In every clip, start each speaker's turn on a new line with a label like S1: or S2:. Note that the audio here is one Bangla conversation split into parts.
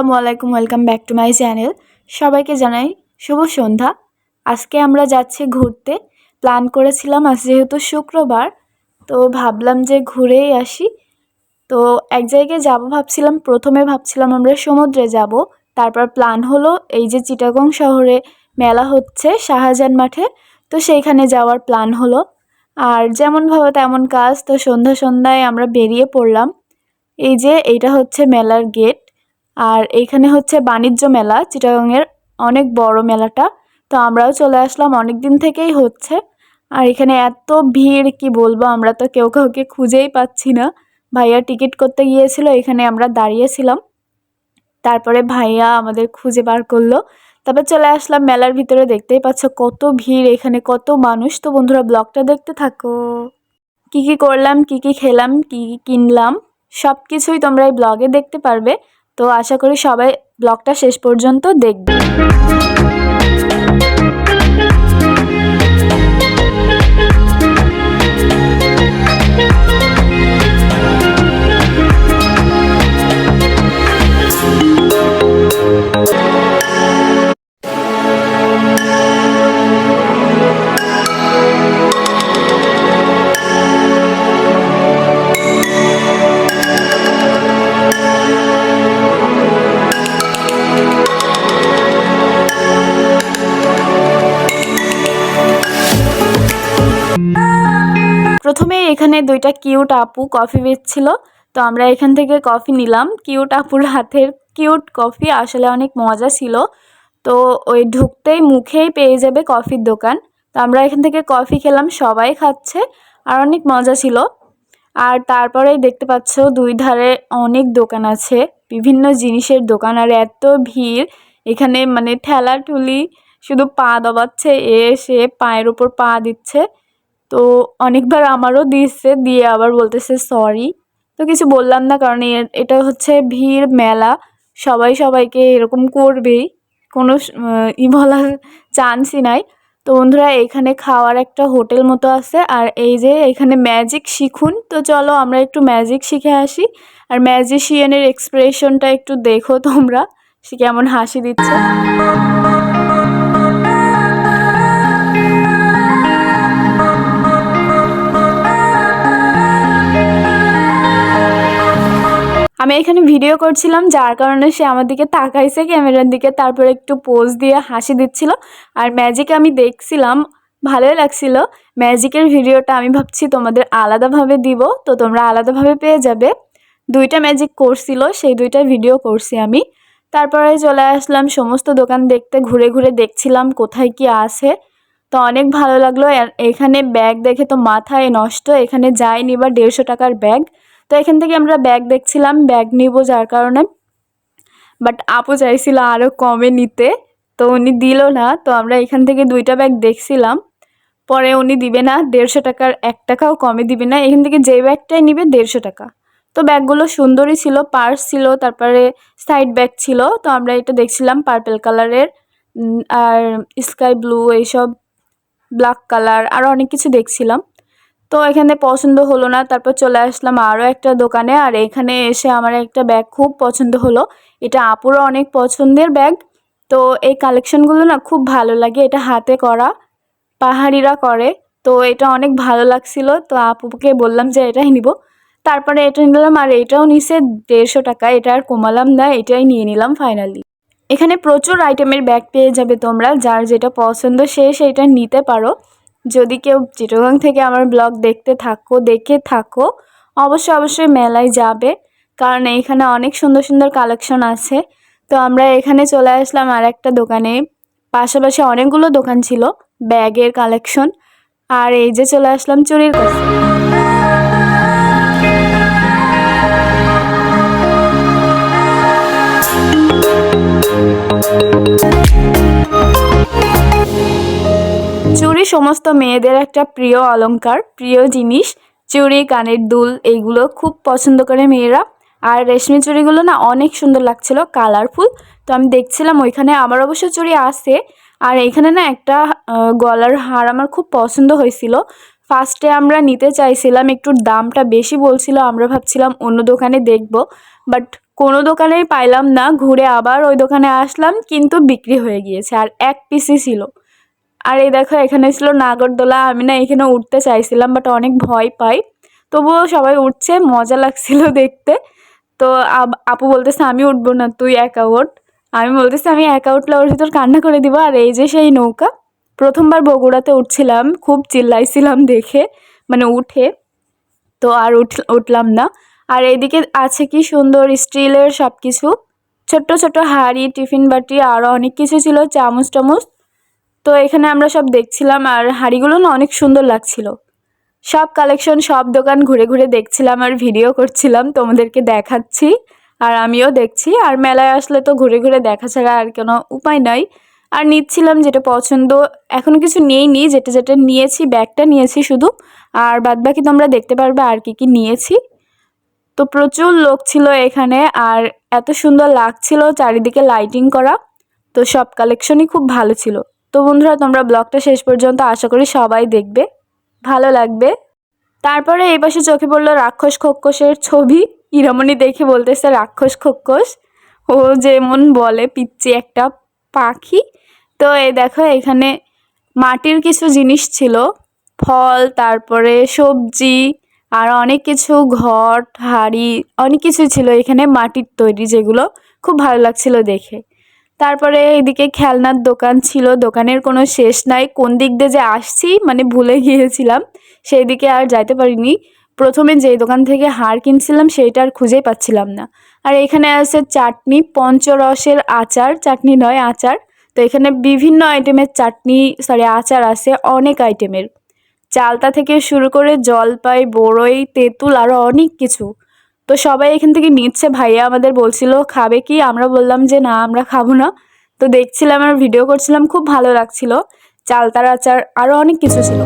S1: আসসালামু আলাইকুম, welcome back to my channel. সবাইকে জানাই শুভ সন্ধ্যা। আজকে আমরা যাচ্ছি ঘুরতে। প্ল্যান করেছিলাম আজ যেহেতু শুক্রবার, তো ভাবলাম যে ঘুরেই আসি। তো এক জায়গায় যাব ভাবছিলাম, প্রথমে ভাবছিলাম আমরা সমুদ্রে যাব। তারপর প্ল্যান হলো এই যে চিটাগং শহরে মেলা হচ্ছে শাহজাহান মাঠে, তো সেইখানে যাওয়ার প্ল্যান হলো। আর যেমন ভাবো তেমন কাজ, তো সন্ধ্যা সন্ধ্যায় আমরা বেরিয়ে পড়লাম। এই যে এইটা হচ্ছে মেলার গেট। আর এইখানে হচ্ছে বাণিজ্য মেলা, চিটাগাংয়ের অনেক বড় মেলাটা। তো আমরাও চলে আসলাম অনেক দিন থেকেই হচ্ছে। আর এখানে এত ভিড়, কি বলব, আমরা তো কেউ কাউকে খুঁজেই পাচ্ছি না। ভাইয়া টিকিট করতে গিয়েছিল, এখানে আমরা দাঁড়িয়েছিলাম। তারপরে ভাইয়া আমাদের খুঁজে বার করল। তারপর চলে আসলাম মেলার ভিতরে, দেখতেই পাচ্ছ কত ভিড় এখানে, কত মানুষ। তো বন্ধুরা, ব্লগটা দেখতে থাকো। কি কি করলাম, কি কি খেলাম, কি কি কিনলাম সব কিছুই তোমরা এই ব্লগে দেখতে পারবে। তো আশা করি সবাই ব্লগটা শেষ পর্যন্ত দেখবে। কিউট আপু কফি বেচছিল। তো আমরা এখান থেকে কফি নিলাম। কিউট আপুর হাতের কিউট কফি আসলে অনেক মজা ছিল। তো ওই ঢুকতেই মুখেই পেয়ে যাবে কফির দোকান। তো আমরা এখান থেকে কফি খেলাম, সবাই খাচ্ছে, আর অনেক মজা ছিল। আর তারপরেই দেখতে পাচ্ছ দুই ধারে অনেক দোকান আছে, বিভিন্ন জিনিসের দোকান। আর এত ভিড়, এখানে মানে ঠেলা ঠুলি শুধু পা দবাচ্ছে, এ সে পায়ের উপর পা দিচ্ছে। তো অনেকবার আমারও দিচ্ছে দিয়ে আবার বলতেছে সরি তো কিছু বললাম না কারণ এটা হচ্ছে ভিড়, মেলা, সবাই সবাইকে এরকম করবেই। কোনো ই বলার চান্সই নাই। তো বন্ধুরা, এখানে খাওয়ার একটা হোটেল মতো আছে, আর এই যে এখানে ম্যাজিক শিখুন। তো চলো আমরা একটু ম্যাজিক শিখে আসি। আর ম্যাজিশিয়ানের এক্সপ্রেশনটা একটু দেখো তোমরা, সে কেমন হাসি দিচ্ছে। আমি এখানে ভিডিও করছিলাম, যার কারণে সে আমার দিকে তাকাইছে ক্যামেরার দিকে, তারপর একটু পোজ দিয়ে হাসি দিচ্ছিল। আর ম্যাজিক আমি দেখছিলাম, ভালোই লাগছিল। ম্যাজিকের ভিডিওটা আমি ভাবছি তোমাদের আলাদাভাবে দিব, তো তোমরা আলাদাভাবে পেয়ে যাবে। দুইটা ম্যাজিক করছিল সেই দুইটা ভিডিও করছি আমি। তারপরে চলে আসলাম, সমস্ত দোকান দেখতে, ঘুরে ঘুরে দেখছিলাম কোথায় কি আছে। তো অনেক ভালো লাগল এখানে ব্যাগ দেখে তো মাথায় নষ্ট, এখানে যায়নি বা দেড়শো টাকার ব্যাগ তো এখান থেকে আমরা ব্যাগ দেখছিলাম ব্যাগ নিব যার কারণে। বাট আপু চাইছিল আরও কমে নিতে, তো উনি দিল না। তো আমরা এখান থেকে দুইটা ব্যাগ দেখছিলাম। পরে উনি দিবে না, দেড়শো টাকার এক টাকাও কমে দিবে না। এখান থেকে যে ব্যাগটাই নিবে, দেড়শো টাকা। তো ব্যাগগুলো সুন্দরই ছিল পার্স ছিল, তারপরে সাইড ব্যাগ ছিল। তো আমরা এটা দেখছিলাম পার্পেল কালারের আর স্কাই ব্লু এইসব ব্ল্যাক কালার আরও অনেক কিছু দেখছিলাম। তো এখানে পছন্দ হলো না। তারপর চলে আসলাম আরও একটা দোকানে। আর এখানে এসে আমার একটা ব্যাগ খুব পছন্দ হলো। এটা আপুরও অনেক পছন্দের ব্যাগ তো এই কালেকশনগুলো না খুব ভালো লাগে। এটা হাতে করা, পাহাড়িরা করে। তো এটা অনেক ভালো লাগছিল। তো আপুকে বললাম যে এটাই নিব। তারপরে এটা নিলাম আর এটাও নিছে দেড়শো টাকা। এটা আর কমালাম না, এটাই নিয়ে নিলাম ফাইনালি এখানে প্রচুর আইটেমের ব্যাগ পেয়ে যাবে তোমরা। যার যেটা পছন্দ সে সেইটা নিতে পারো। যদি কেউ চিটগাং থেকে আমার ব্লগ দেখতে থাকো, দেখে থাকো, অবশ্যই অবশ্যই মেলায় যাবে। কারণ এইখানে অনেক সুন্দর সুন্দর কালেকশন আছে। তো আমরা এখানে চলে আসলাম আর একটা দোকানে। পাশাপাশি অনেকগুলো দোকান ছিল, ব্যাগের কালেকশন আর এই যে চলে আসলাম চুরির কাছে। সমস্ত মেয়েদের একটা প্রিয় অলঙ্কার প্রিয় জিনিস, চুড়ি, কানের দুল, এইগুলো খুব পছন্দ করে মেয়েরা। আর রেশমি চুড়িগুলো না অনেক সুন্দর লাগছিল কালারফুল তো আমি দেখছিলাম ওইখানে আমার অবশ্য চুড়ি আছে। আর এইখানে না একটা গলার হার আমার খুব পছন্দ হয়েছিল। ফার্স্টে আমরা নিতে চাইছিলাম, একটু দামটা বেশি বলছিল, আমরা ভাবছিলাম অন্য দোকানে দেখব। বাট কোনো দোকানেই পাইলাম না, ঘুরে আবার ওই দোকানে আসলাম, কিন্তু বিক্রি হয়ে গিয়েছে, আর এক পিসই ছিল। আর এই দেখো, এখানে ছিল নাগরদোলা। আমি না এখানে উঠতে চাইছিলাম বাট অনেক ভয় পাই। তবুও সবাই উঠছে, মজা লাগছিল দেখতে। তো আপু বলতেছে, আমি উঠবো না, তুই একা ওঠ আমি বলতেছি, আমি একা উঠলে ওর ভিতর কান্না করে দিব। আর এই যে সেই নৌকা, প্রথমবার বগুড়াতে উঠছিলাম, খুব চিল্লাইছিলাম দেখে মানে উঠে। তো আর উঠ, উঠলাম না। আর এইদিকে আছে কি সুন্দর স্টিলের সব কিছু ছোট্ট ছোট্ট হাঁড়ি, টিফিন বাটি আরও অনেক কিছু ছিল চামচ টামচ তো এখানে আমরা সব দেখছিলাম আর হাঁড়িগুলো না অনেক সুন্দর লাগছিল। সব কালেকশন সব দোকান ঘুরে ঘুরে দেখছিলাম আর ভিডিও করছিলাম, তোমাদেরকে দেখাচ্ছি আর আমিও দেখছি। আর মেলায় আসলে তো ঘুরে ঘুরে দেখা ছাড়া আর কোনো উপায় নাই। আর নিচ্ছিলাম যেটা পছন্দ, এখনও কিছু নিইনি, যেটা যেটা নিয়েছি, ব্যাগটা নিয়েছি শুধু। আর বাদবাকি তোমরা দেখতে পারবে আর কি কি নিয়েছি। তো প্রচুর লোক ছিল এখানে আর এত সুন্দর লাগছিল চারিদিকে লাইটিং করা। তো সব কালেকশনই খুব ভালো ছিল। তো বন্ধুরা, তোমরা ব্লগটা শেষ পর্যন্ত আশা করি সবাই দেখবে, ভালো লাগবে। তারপরে এই পাশে চোখে পড়ল রাক্ষস খোক্কসের ছবি। ইরামণি দেখে বলতেছে, রাক্ষস খোক্কস ও যেমন বলে পিচ্ছি একটা পাখি। তো এই দেখো, এখানে মাটির কিছু জিনিস ছিল। ফল, তারপরে সবজি, আর অনেক কিছু, ঘট, হাঁড়ি, অনেক কিছু ছিল এখানে মাটির তৈরি, যেগুলো খুব ভালো লাগছিল দেখে। তারপরে এদিকে খেলনার দোকান ছিল, দোকানের কোনো শেষ নাই। কোন দিক দিয়ে যে আসছি মানে ভুলে গিয়েছিলাম, সেই দিকে আর যাইতে পারিনি। প্রথমে যেই দোকান থেকে হার কিনছিলাম, সেইটা আর খুঁজেই পাচ্ছিলাম না। আর এখানে আছে চাটনি, পঞ্চরসের আচার, চাটনি নয়, আচার। তো এখানে বিভিন্ন আইটেমের চাটনি সরি আচার আছে, অনেক আইটেমের। চালতা থেকে শুরু করে জলপাই, বড়ই, তেঁতুল আরও অনেক কিছু। তো সবাই এখান থেকে নিচ্ছে। ভাইয়া আমাদের বলছিল, খাবে কি? আমরা বললাম যে, না, আমরা খাব না। তো দেখছিলাম আর ভিডিও করছিলাম, খুব ভালো লাগছিল। চালতার আচার আরও অনেক কিছু ছিল।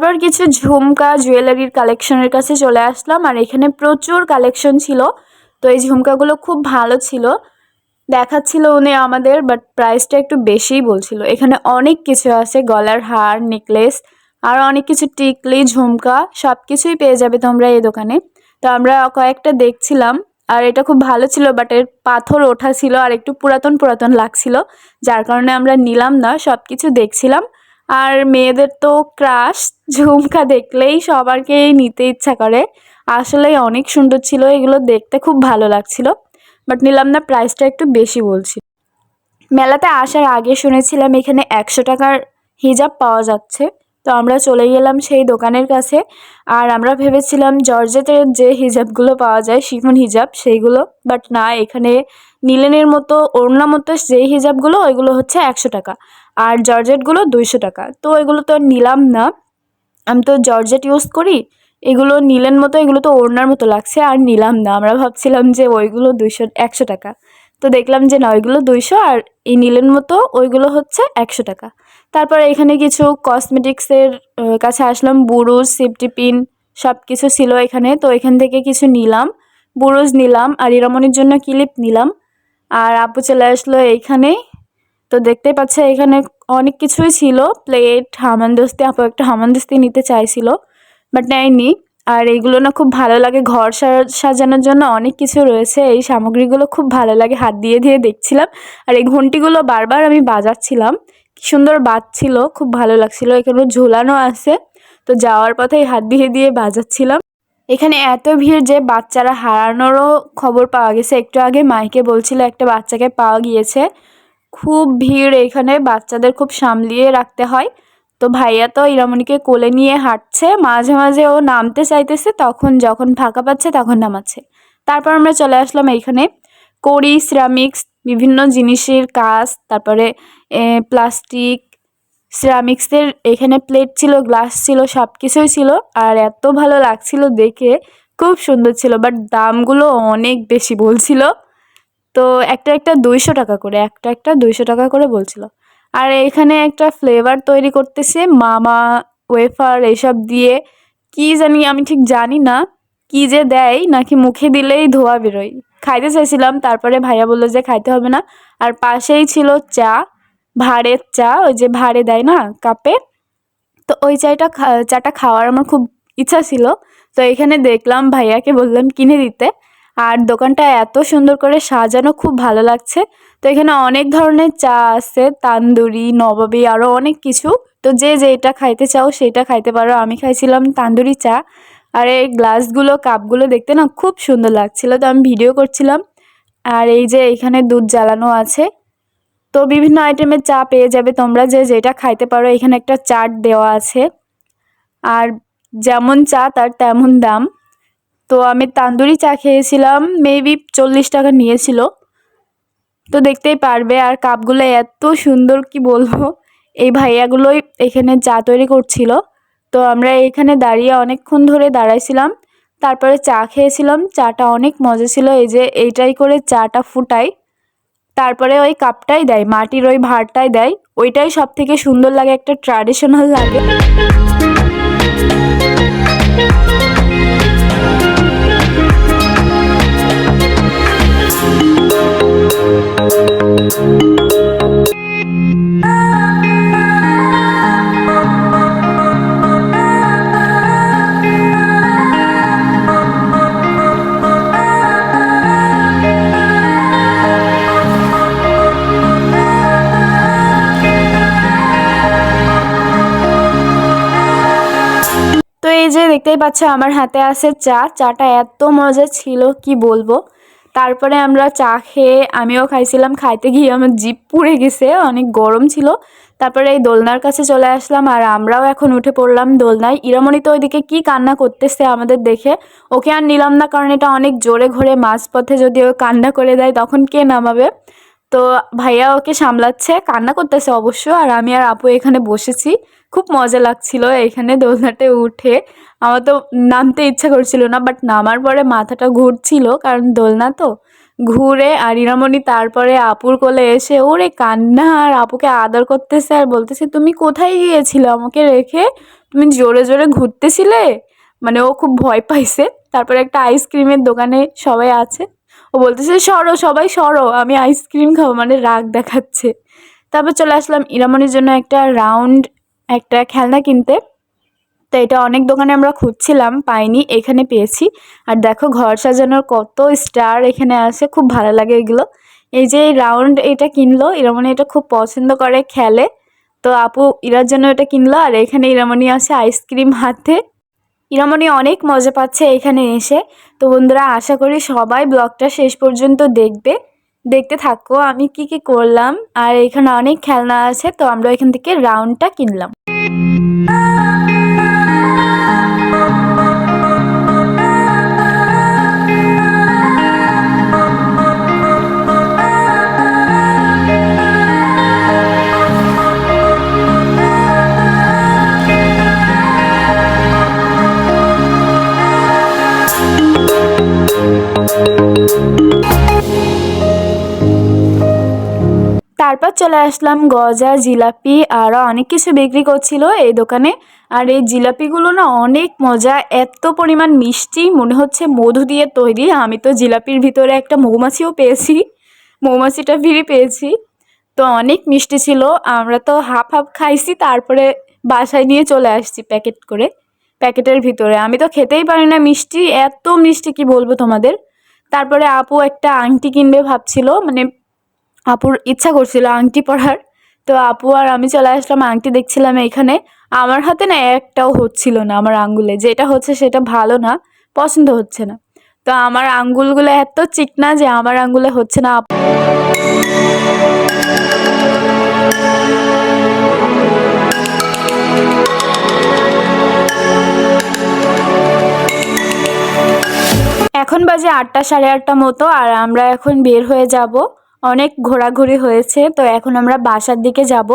S1: তারপর কিছু ঝুমকা জুয়েলারির কালেকশনের কাছে চলে আসলাম। আর এখানে প্রচুর কালেকশন ছিল। তো এই ঝুমকাগুলো খুব ভালো ছিল। দেখাচ্ছিল উনি আমাদের বাট প্রাইসটা একটু বেশিই বলছিল। এখানে অনেক কিছু আছে, গলার হার নেকলেস আর অনেক কিছু টিকলি, ঝুমকা সব কিছুই পেয়ে যাবে তোমরা এই দোকানে। তো আমরা কয়েকটা দেখছিলাম, আর এটা খুব ভালো ছিল বাট এর পাথর ওঠা ছিল, আর একটু পুরাতন পুরাতন লাগছিল। যার কারণে আমরা নিলাম না সব কিছু দেখছিলাম। আর মেয়েদের তো ক্রাশ, ঝুমকা দেখলেই সবারকেই নিতে ইচ্ছা করে। আসলে অনেক সুন্দর ছিল, এগুলো দেখতে খুব ভালো লাগছিল, বাট নিলাম না, প্রাইসটা একটু বেশি বলছি মেলাতে আসার আগে শুনেছিলাম এখানে একশো টাকার হিজাব পাওয়া যাচ্ছে। তো আমরা চলে গেলাম সেই দোকানের কাছে। আর আমরা ভেবেছিলাম জর্জেটের যে হিজাবগুলো পাওয়া যায়, শিফন হিজাব, সেইগুলো। বাট না, এখানে নিলেনের মতো ওড়না মতো যেই হিজাবগুলো, ওইগুলো হচ্ছে একশো টাকা। আর জর্জেটগুলো দুইশো টাকা। তো এগুলো তো নিলাম না। আমি তো জর্জেট ইউজ করি। এগুলো নিলেন মতো, এগুলো তো ওড়নার মতো লাগছে, আর নিলাম না। আমরা ভাবছিলাম যে ওইগুলো দুইশো, একশো টাকা। তো দেখলাম যে না, ওইগুলো দুইশো, আর এই নিলেন মতো, ওইগুলো হচ্ছে একশো টাকা। তারপর এখানে কিছু কসমেটিক্সের কাছে আসলাম। বুরুজ সেফটি পিন সব কিছু ছিল এখানে। তো এখান থেকে কিছু নিলাম। বুরুজ নিলাম আর ইরামনির জন্য ক্লিপ নিলাম। আর আপু চলে আসলো এইখানে। তো দেখতেই পাচ্ছে, এখানে অনেক কিছুই ছিল। প্লেট হামানদস্তি আপু একটা হামানদস্তি নিতে চাইছিল বাট নেয়নি। আর এইগুলো না খুব ভালো লাগে ঘর সাজানোর জন্য। অনেক কিছু রয়েছে। এই সামগ্রীগুলো খুব ভালো লাগে। হাত দিয়ে দিয়ে দেখছিলাম। আর এই ঘন্টিগুলো বারবার আমি বাজাচ্ছিলাম। সুন্দর বাজছিল খুব ভালো লাগছিল। এখানে ঝোলানো আছে। তো যাওয়ার পথেই হাত দিয়ে দিয়ে বাজাচ্ছিলাম। এখানে এত ভিড় যে বাচ্চারা হারানোরও খবর পাওয়া গেছে। একটু আগে মাইকে বলছিল, একটা বাচ্চাকে পাওয়া গিয়েছে। খুব ভিড় এখানে, বাচ্চাদের খুব সামলিয়ে রাখতে হয়। তো ভাইয়া তো ইরামণিকে কোলে নিয়ে হাঁটছে, মাঝে মাঝে ও নামতে চাইতেছে, তখন যখন ফাঁকা পাচ্ছে তখন নামাচ্ছে। তারপর আমরা চলে আসলাম এইখানে কড়ি সিরামিক্স বিভিন্ন জিনিসের কাজ, তারপরে প্লাস্টিক সিরামিক্সের এখানে প্লেট ছিল গ্লাস ছিল সব কিছুই ছিল আর এত ভালো লাগছিল দেখে, খুব সুন্দর ছিল বাট দামগুলো অনেক বেশি বলছিল। তো একটা একটা দুইশো টাকা করে, একটা একটা দুইশো টাকা করে বলছিল। আর এখানে একটা ফ্লেভার তৈরি করতেছে, মামা ওয়েফার এইসব দিয়ে। কি জানি আমি ঠিক জানি না, কি যে দেয় নাকি মুখে দিলেই ধোয়া বেরোয়। খাইতে চাইছিলাম, তারপরে ভাইয়া বলল যে খাইতে হবে না। আর পাশেই ছিল চা ভাঁড়ের চা, ওই যে ভাঁড়ে দেয় না কাপে। তো ওই চাটা চাটা খাওয়ার আমার খুব ইচ্ছা ছিল। তো এখানে দেখলাম ভাইয়াকে বললাম কিনে দিতে। আর দোকানটা এত সুন্দর করে সাজানো খুব ভালো লাগছে। তো এখানে অনেক ধরনের চা আছে, তান্দুরি, নবাবী আরও অনেক কিছু। তো যে যেটা খাইতে চাও সেটা খাইতে পারো। আমি খাইছিলাম তান্দুরি চা। আর এই গ্লাসগুলো, কাপগুলো দেখতে না খুব সুন্দর লাগছিল। তো আমি ভিডিও করছিলাম। আর এই যে এখানে দুধ জ্বালানো আছে। তো বিভিন্ন আইটেমের চা পেয়ে যাবে তোমরা যে যেটা খাইতে পারো। এখানে একটা চাট দেওয়া আছে। আর যেমন চা, তার তেমন দাম। তো আমি তান্দুরি চা খেয়েছিলাম মেবি চল্লিশ টাকা নিয়েছিল। তো দেখতেই পারবে আর কাপগুলো এত সুন্দর, কি বলব? এই ভাইয়াগুলোই এখানে চা তৈরি করছিল। তো আমরা এখানে দাঁড়িয়ে অনেকক্ষণ ধরে দাঁড়াইছিলাম। তারপরে চা খেয়েছিলাম। চাটা অনেক মজা ছিল। এই যে এইটাই করে চাটা ফুটাই। তারপরে ওই কাপটাই দেয়, মাটির ওই ভাঁড়টাই দেয়। ওইটাই সব থেকে সুন্দর লাগে, একটা ট্র্যাডিশনাল লাগে। তো এই যে দেখতেই পাচ্ছ, আমার হাতে আছে চা। চাটা এত মজা ছিল, কি বলব? তারপরে আমরা চা খেয়ে আমিও খাইছিলাম, খাইতে গিয়ে আমার জিপ পুড়ে গেছে, অনেক গরম ছিল। তারপরে এই দোলনার কাছে চলে আসলাম আর আমরাও এখন উঠে পড়লাম দোলনায়। ইরামণি তো ওইদিকে কি কান্না করতেছে আমাদের দেখে? ওকে আর নিলাম না, কারণ এটা অনেক জোরে ঘোরে মাঝপথে যদি ও কান্না করে দেয়, তখন কে নামাবে? তো ভাইয়া ওকে সামলাচ্ছে, কান্না করতেছে অবশ্য, আর আমি আর আপু এখানে বসেছি। খুব মজা লাগছিল এখানে দোলনাতে উঠে। আমার তো নামতে ইচ্ছা করছিল না বাট নামার পরে মাথাটা ঘুরছিল, কারণ দোলনা তো। ঘুরে আর ইরামণি তারপরে আপুর কোলে এসে, ওরে কান্না, আর আপুকে আদর করতেছে, আর বলতেছে, তুমি কোথায় গিয়েছিলে আমাকে রেখে? তুমি জোরে জোরে ঘুরতেছিলে? মানে ও খুব ভয় পাইছে। তারপরে একটা আইসক্রিমের দোকানে সবাই আছে। ও বলতেছে, সরো, সবাই সরো, আমি আইসক্রিম খাব। মানে রাগ দেখাচ্ছে। তারপর চলে আসলাম ইরামনির জন্য একটা রাউন্ড একটা খেলনা কিনতে। তো এটা অনেক দোকানে আমরা খুঁজছিলাম, পাইনি, এখানে পেয়েছি। আর দেখো ঘর সাজানোর কত স্টার এখানে আছে, খুব ভালো লাগে এগুলো। এই যে রাউন্ড এটা কিনলো, ইরামনি এটা খুব পছন্দ করে, খেলে। তো আপু ইরার জন্য এটা কিনলো, আর এখানে ইরামনি আছে আইসক্রিম হাতে। ইরামনি অনেক মজা পাচ্ছে এখানে এসে। তো বন্ধুরা, আশা করি সবাই ব্লগটা শেষ পর্যন্ত দেখবে। দেখতে থাকো, আমি কি কি করলাম। আর এখানে অনেক খেলনা আছে, তো আমরা এখান থেকে রাউন্ডটা কিনলাম। আসলাম, গজা, জিলাপি আরও অনেক কিছু বিক্রি করছিল এই দোকানে। আর এই জিলাপিগুলো না অনেক মজা, এত পরিমাণ মিষ্টি, মনে হচ্ছে মধু দিয়ে তৈরি। আমি তো জিলাপির ভিতরে একটা মৌমাছিও পেয়েছি, মৌমাছিটা ফিরে পেয়েছি। তো অনেক মিষ্টি ছিল, আমরা তো হাফ হাফ খাইছি, তারপরে বাসায় নিয়ে চলে আসছি প্যাকেট করে, প্যাকেটের ভিতরে। আমি তো খেতেই পারি না মিষ্টি, এত মিষ্টি কি বলব তোমাদের? তারপরে আপু একটা আংটি কিনবে ভাবছিল মানে আপুর ইচ্ছা করছিল আংটি পরার। তো আপু আর আমি চলে আসলাম, আংটি দেখছিলাম এখানে। আমার হাতে না একটাও হচ্ছিল না আমার আঙ্গুলে। যেটা হচ্ছে সেটা ভালো না, পছন্দ হচ্ছে না। তো আমার আঙ্গুলগুলো এত চিকনা যে আমার আঙ্গুলে হচ্ছে না এখন বাজে আটটা সাড়ে আটটা মতো, আর আমরা এখন বের হয়ে যাব অনেক ঘোরাঘুরি হয়েছে, তো এখন আমরা বাসার দিকে যাব।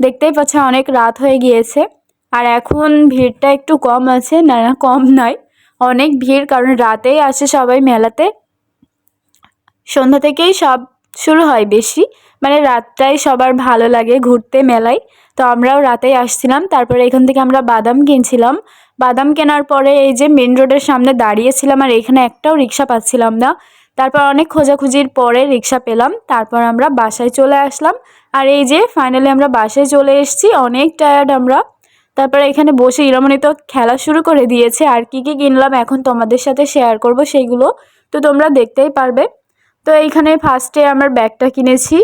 S1: দেখতেই পাচ্ছ অনেক রাত হয়ে গিয়েছে, আর এখন ভিড়টা একটু কম আছে, না না, কম নয়, অনেক ভিড়, কারণ রাতেই আসে সবাই মেলাতে। সন্ধ্যা থেকেই সব শুরু হয় বেশি মানে রাতটাই সবার ভালো লাগে ঘুরতে মেলায়, তো আমরাও রাতেই আসছিলাম। তারপরে এখান থেকে আমরা বাদাম কিনছিলাম। বাদাম কেনার পরে এই যে মেন রোডের সামনে দাঁড়িয়েছিলাম, আর এখানে একটাও রিক্সা পাচ্ছিলাম না তারপর অনেক খোঁজাখুঁজির পরে রিক্সা পেলাম, তারপর আমরা বাসায় চলে আসলাম। আর এই যে ফাইনালি আমরা বাসায় চলে এসেছি, অনেক টায়ার্ড আমরা। তারপরে এখানে বসে ইরামণি তো খেলা শুরু করে দিয়েছে, আর কি কি কিনলাম এখন তোমাদের সাথে শেয়ার করব সেইগুলো তো তোমরা দেখতেই পারবে। তো এইখানে ফার্স্টে আমার ব্যাগটা কিনেছি।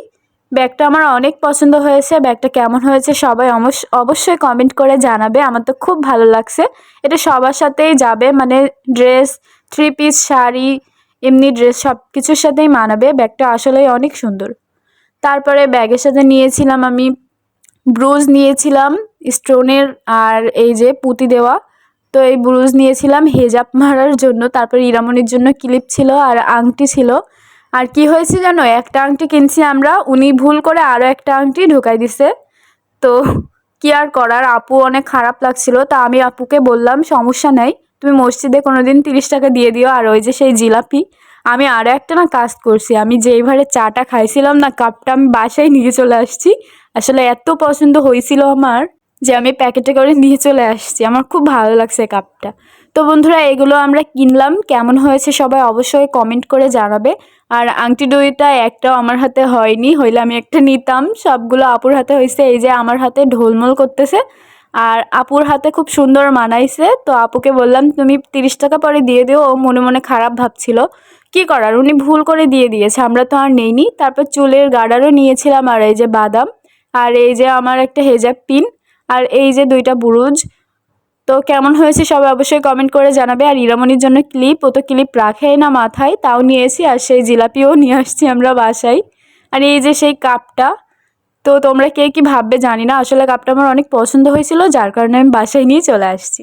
S1: ব্যাগটা আমার অনেক পছন্দ হয়েছে, ব্যাগটা কেমন হয়েছে সবাই অবশ্য- অবশ্যই কমেন্ট করে জানাবে, আমার তো খুব ভালো লাগছে। এটা সবার সাথেই যাবে মানে ড্রেস থ্রি পিস শাড়ি এমনি ড্রেস সব কিছুর সাথেই মানাবে, ব্যাগটা আসলেই অনেক সুন্দর। তারপরে ব্যাগের সাথে নিয়েছিলাম আমি ব্রুজ নিয়েছিলাম স্টোনের আর এই যে পুঁতি দেওয়া। তো এই ব্রুজ নিয়েছিলাম হেজাব মারার জন্য, তারপর ইরামনির জন্য ক্লিপ ছিল আর আংটি ছিল। আর কি হয়েছে জানো, একটা আংটি কিনছি আমরা, উনি ভুল করে আরও একটা আংটি ঢোকাই দিছে। তো কি আর করার, আপু অনেক খারাপ লাগছিল, তা আমি আপুকে বললাম, সমস্যা নাই। তুমি মসজিদে কোনোদিন তিরিশ টাকা দিয়ে দিও, আর ওই যে সেই জিলাপি। আমি আরও একটা না কাজ করছি। আমি যেই ভারে চাটা খাইছিলাম না, কাপটা আমি বাসায় নিয়ে চলে আসছি। আসলে এত পছন্দ হয়েছিল আমার যে আমি প্যাকেটে করে নিয়ে চলে আসছি। আমার খুব ভালো লাগছে কাপটা। তো বন্ধুরা, এগুলো আমরা কিনলাম। কেমন হয়েছে সবাই অবশ্যই কমেন্ট করে জানাবে। আর আংটি দুইটা, একটাও আমার হাতে হয়নি। হইলে আমি একটা নিতাম। সবগুলো আপুর হাতে হয়েছে। এই যে আমার হাতে ঢোলমোল করতেছে। আর আপুর হাতে খুব সুন্দর মানাইছে। তো আপুকে বললাম, তুমি তিরিশ টাকা পরে দিয়ে দিও। ও মনে মনে খারাপ ভাবছিল। কি করার? উনি ভুল করে দিয়ে দিয়েছে, আমরা তো আর নেইনি। তারপর চুলের গার্ডারও নিয়েছিলাম আর এই যে বাদাম, আর এই যে আমার একটা হেজাব পিন, আর এই যে দুইটা বুরুজ। তো কেমন হয়েছে সবাই অবশ্যই কমেন্ট করে জানাবে। আর ইরামনির জন্য ক্লিপ, ও তো ক্লিপ রাখেই না মাথায়, তাও নিয়েছি আর সেই জিলাপিও নিয়ে আসছি আমরা বাসায়। আর এই যে সেই কাপটা তো তোমরা কে কি ভাববে জানি না। আসলে কাপটা আমার অনেক পছন্দ হয়েছিল, যার কারণে আমি বাসায় নিয়ে চলে আসছি।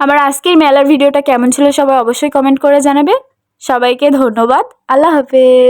S1: আমার আজকের মেলার ভিডিওটা কেমন ছিল সবাই অবশ্যই কমেন্ট করে জানাবে। সবাইকে ধন্যবাদ। আল্লাহ হাফেজ।